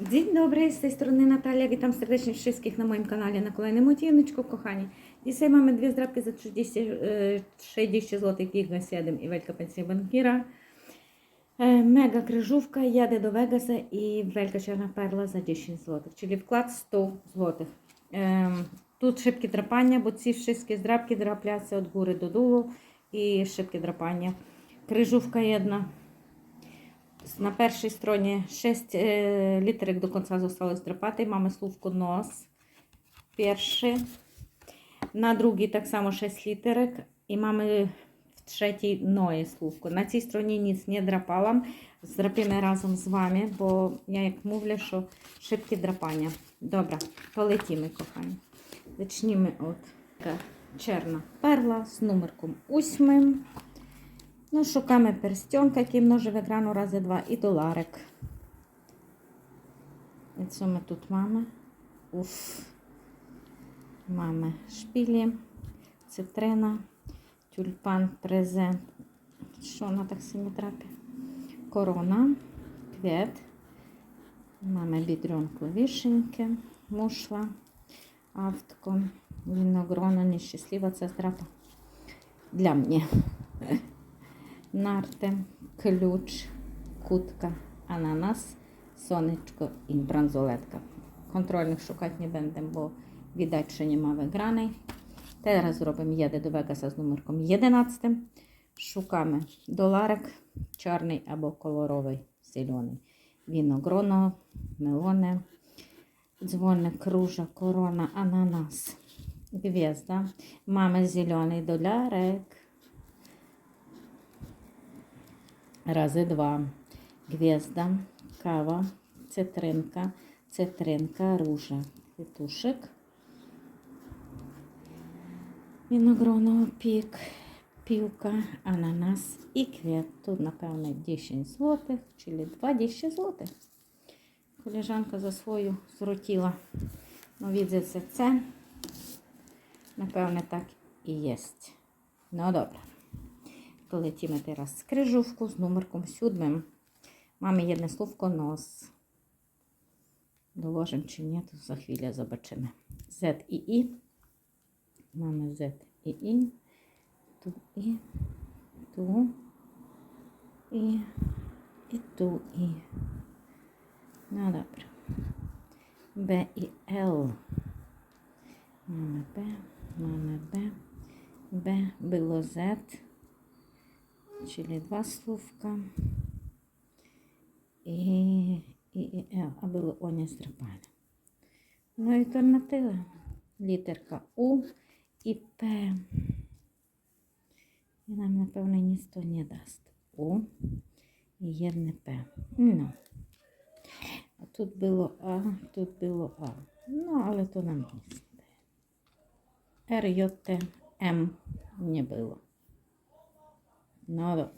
Dzień dobry, z tej strony Natalia. Witam serdecznie wszystkich na moim kanale na kolejnym odcineczku, kochani. Dzisiaj mamy dwie zdrabki za 30, e, 60 zł, Giga 7 i Wielka Pensja Bankiera. E, Mega kryżówka, jadę do Вегаса і Wielka Czarna Perla за 10 zł, czyli wkład 100 zł. Ем, Тут шибкі драпання, бо ці всі здрабки драпляться від гори до дулу і шибкі драпання. Крижувка jedna. На першій стороні 6 е, літерок до кінця залишилось драпати. Mamy słówko nos. Перший. На другій так само 6 літерок. І mamy в третій ноє słówko. На цій стороні ніц не драпала. Здрапимо разом з вами, бо я як мовлю, що шибкі драпання. Добре, полетімо, кохані. Почнімо от черна перла з номерком 8. Ну, шукаємо перстенка, який множив екрану рази два, і доларик. І що ми тут маємо? Уф. Маємо шпілі, цитрина, тюльпан, презент. Що вона так сині трапі? Корона, квіт. Mamy biedronkę wишеньки, мушла, автко, виногрона, нещаслива, це здрапа для мене. Нарти, ключ, кутка, ананас, сонечко і бранзолетка. Контрольних шукати не будемо, бо віддать, що нема виграний. Teraz зробимо їде до Вегаса з номерком 11. Шукаємо доларик, чорний або кольоровий, зелений. Віногроно, мелони, дзвоник, кружа, корона, ананас, гвізда. Мами зелений долярик. Рази два. Гвізда, кава, цитринка, цитринка, ружа. Віногронов пік, півка, ананас і квіт. Тут, напевно, 10 злотих, чи 20 злотих. Коліжанка за свою зротіла. Ну, відзиться це. Напевне, так і є. Ну, добре. Полетімо teraz з крижовку з номерком 7. Mamy jedno słówko nos. Dołożę czy nie, to za chwilę zobaczymy. Z i I. Mamy Z i I. Tu i. Tu. I. I tu i. No dobra. B i L. Mamy B. Mamy B. B było Z. Czyli dwa słówka. І, і, і Л, а було О не здрапане. Ну, альтернатива. Літерка У і П. І нам, напевно, ніхто не дасть. У і єдне П. Ну. А тут було А, тут було А. Ну, але то нам не Р, J, Т, М не було. Добре.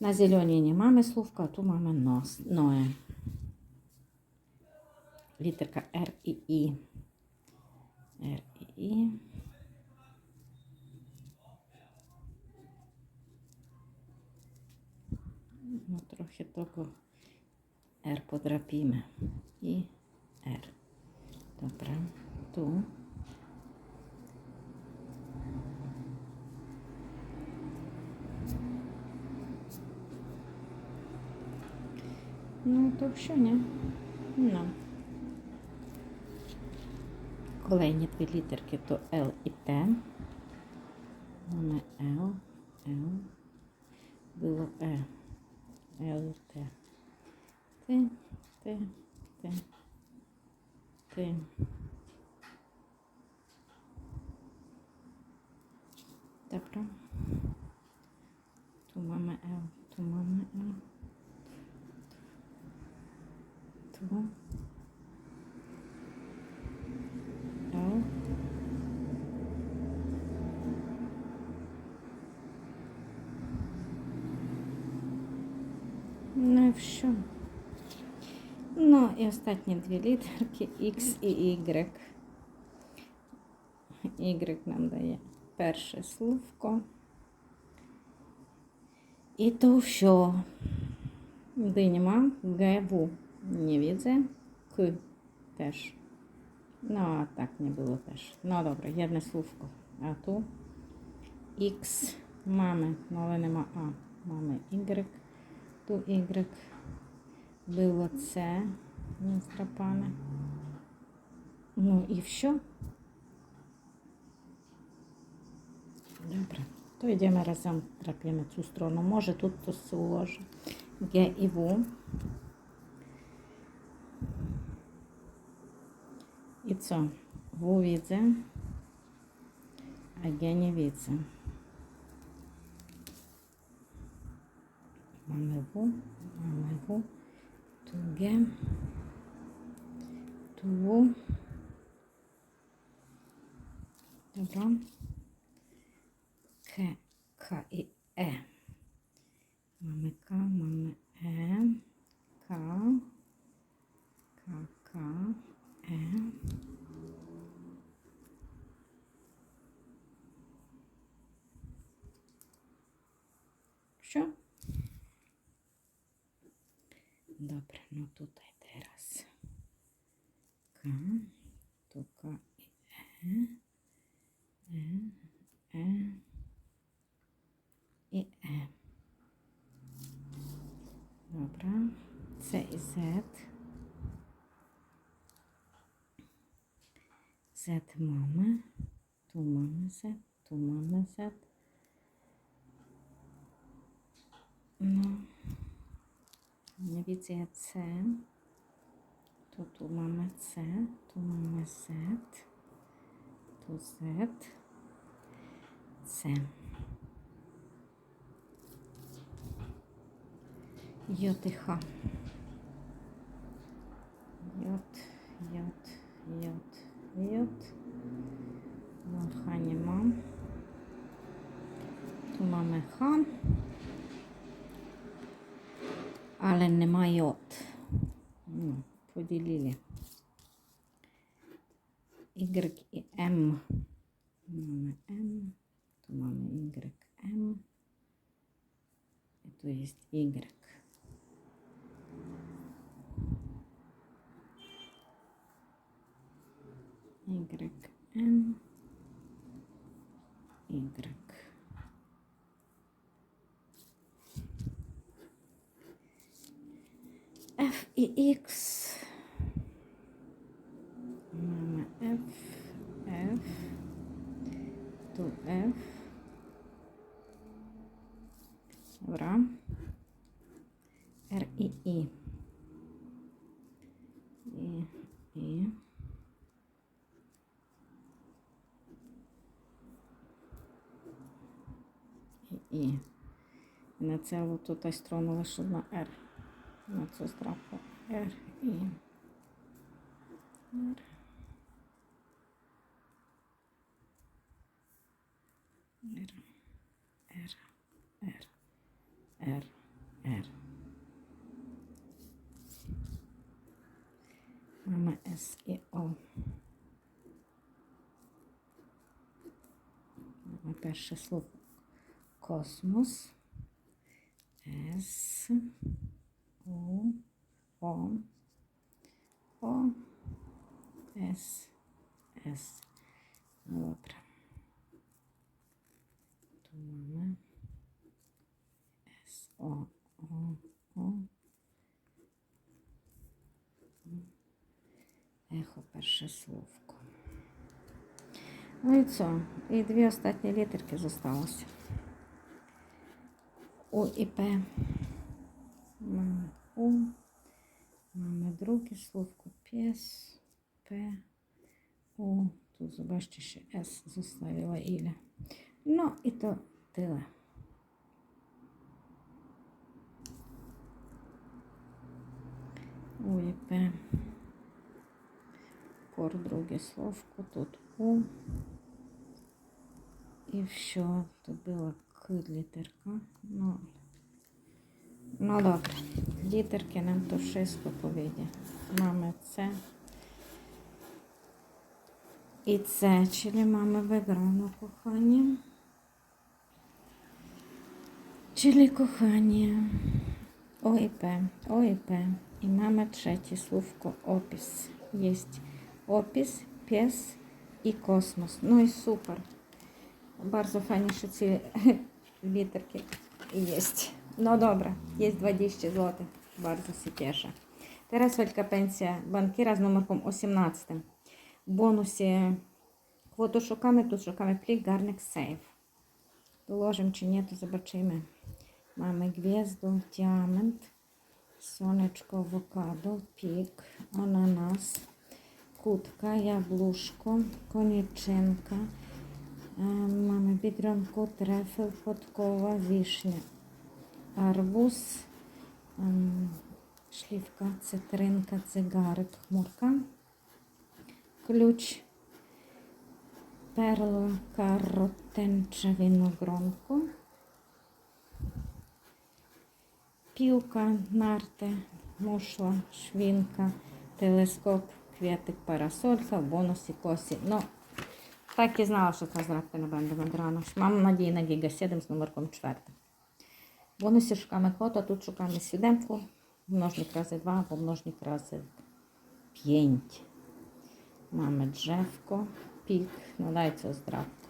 На зеленій не мами словка, а тут мами нос, ноє. Літерка Р і І. Р і І. Ну, трохи того Р подрапіме. І Р. Добре. Ту. Ну, то що ні? Ну. Kolejні дві літерки то L і T. Mamy L, L. Було E. L T. Т, Т, Т, Т. Добре. Ту mamy L, ту mamy L. Ту. Л. Ну і все. Ну і останні дві літерки X і Y. Y нам дає перше словко. І то все. Диніма ГВУ. Nie widzę. K też. No, a tak nie było też. No dobra, jedno słówko. A tu X mamy, no ale nie ma A. Mamy Y. Tu Y. Było C. Nie zdrapane. Ну і все. Добре. То йдемо разом трапимо цю сторону. Може тут хтось уложить. Г і В. Co? W widzę, a G nie widzę. Mamy W, mamy W, tu G, tu W. Dobra. K, K i E. Mamy K, mamy E, K, K, K, E. Що? Добре, ну тут teraz. К, tu K i E. E, E і Е. Добре. Це і Z. Z mamy. Tu mamy Z, tu mamy Z. No. Nie widzę C. Tu, tu mamy C, tu mamy Z. Tu Z. C. І Х. Йод, йод, йод, Ну, Х нема. Tu mamy Х. Але нема йод. Ну, поділили. Y і М. Mamy M. Tu mamy Y, M. I tu jest Y. Y, Y. F i X. Mamy F, F, tu F. Dobra. R I. I, I. І, і. На цілу тут сторону лише на R. На цю страху R і R. R, R, R, R, R. Mamy S і. Mamy перше слово. Космос. С. О. О. О. С. С. Добре. Тут mamy С. О. О. О. Ехо перше словко. Ну і це. І дві останні літерки зосталося. О і П. Mamy U. Mamy drugie słówko pies. P. U. Tu zobaczcie się S zostawiła ile. No i to tyle. I P. Кор друге словко. Тут У. І все. Тут була К літерка. Ну, ну добре. Літерки нам то wszystko powiedzie. Mamy C. І С, czyli mamy wygraną, kochanie. Czyli kochanie. O i P, O i P. I mamy trzecie słówko opis. Jest opis, pies i kosmos. No i super. Bardzo fajnie, że ці literki jest. No dobra, jest 20 zł. Bardzo się cieszę. Teraz wielka pensja bankiera z numerkiem 18. W bonusie kwotу szukamy, тут szukamy plik garnek save. Dołożymy czy nie, to zobaczymy. Mamy gwiazdę, diament, słoneczko, awokado, pik, ananas, kutka, jabłuszko, konieczynka. Mamy biedronko, trefel, podkowa, wisznia, arbuz, em, śliwka, cytrynka, cygarek, chmurka, klucz, perla, karrot, tęcza, winogronko, piłka, narty, muszla, телескоп, квітик, парасолька, в бонусі косі. Ну, так і знала, що ця зрабка не буде медрана. Мам надії на Гіга 7 з номерком 4. Бонусі шукаємо а тут шукаємо сюдемку, множник рази 2 або множник рази 5. Mamy drzewko, pik, no daj co zdrawko.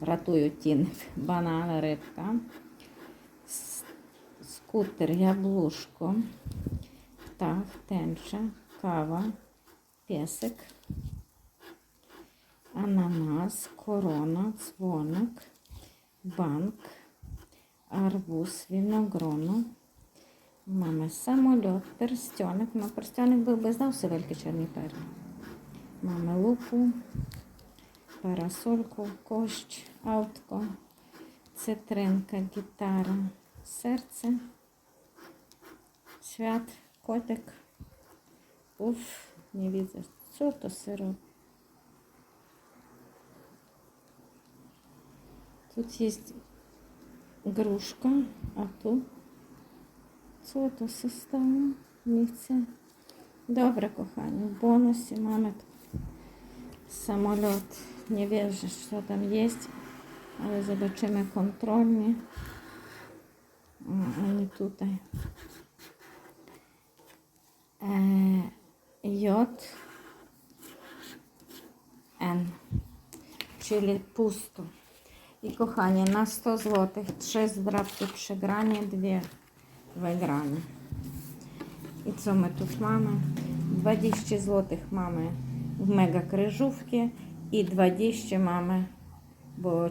Ratują tienek, banan, rybka, s- skuter, jabłuszko, ptak, tęcza, kawa, piesek, ananas, bank, arbuz, winogrono. Mamy samolot, pierścionek. No pierścionek byłby zdawся wielki czarny perł. Mamy lupу, парасольку, kość, autko, cytrynka, gitara, serce, świat, kotek. Uff, nie widzę. Co to syrop? Тут jest gruszka, a tu co to się stało? Nie chcę. Dobra, kochani, w bonusie mamy samolot. Nie wierzę, co tam jest, ale zobaczymy kontrolnie. O, ale tutaj. E, I kochanie, na 100 zł, 3 zdrabki przegranie, 2 wygranie. I co my тут mamy? 20 zł mamy w mega kryżówki i 20 mamy, bo e,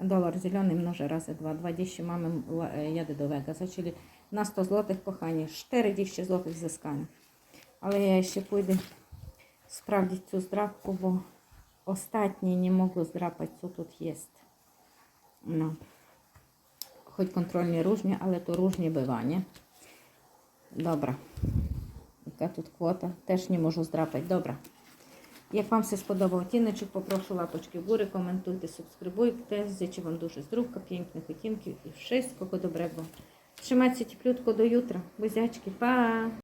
dolar zielony mnoży razy 2, 20 mamy e, jadę do Вегаса, czyli na 100 zł, kochani, 40 zł zyskanych. Ale ja ще pójdę sprawdzić цю zdrabку, bo ostatnie nie mogło zdrapać, co тут. No. Choć kontrolnie różnie, ale to różnie bywa, nie? Dobra. Яка тут квота? Теж не можу здрапати. Добре. Як вам все сподобав тіночок, попрошу лапочки вгоры, коментуйте, субскрибуйте. Зичу вам дуже здоров'я, pięknych utінків і wszystkiego dobrego. Trzymajcie cieplutko do jutra. Buziaczki, pa!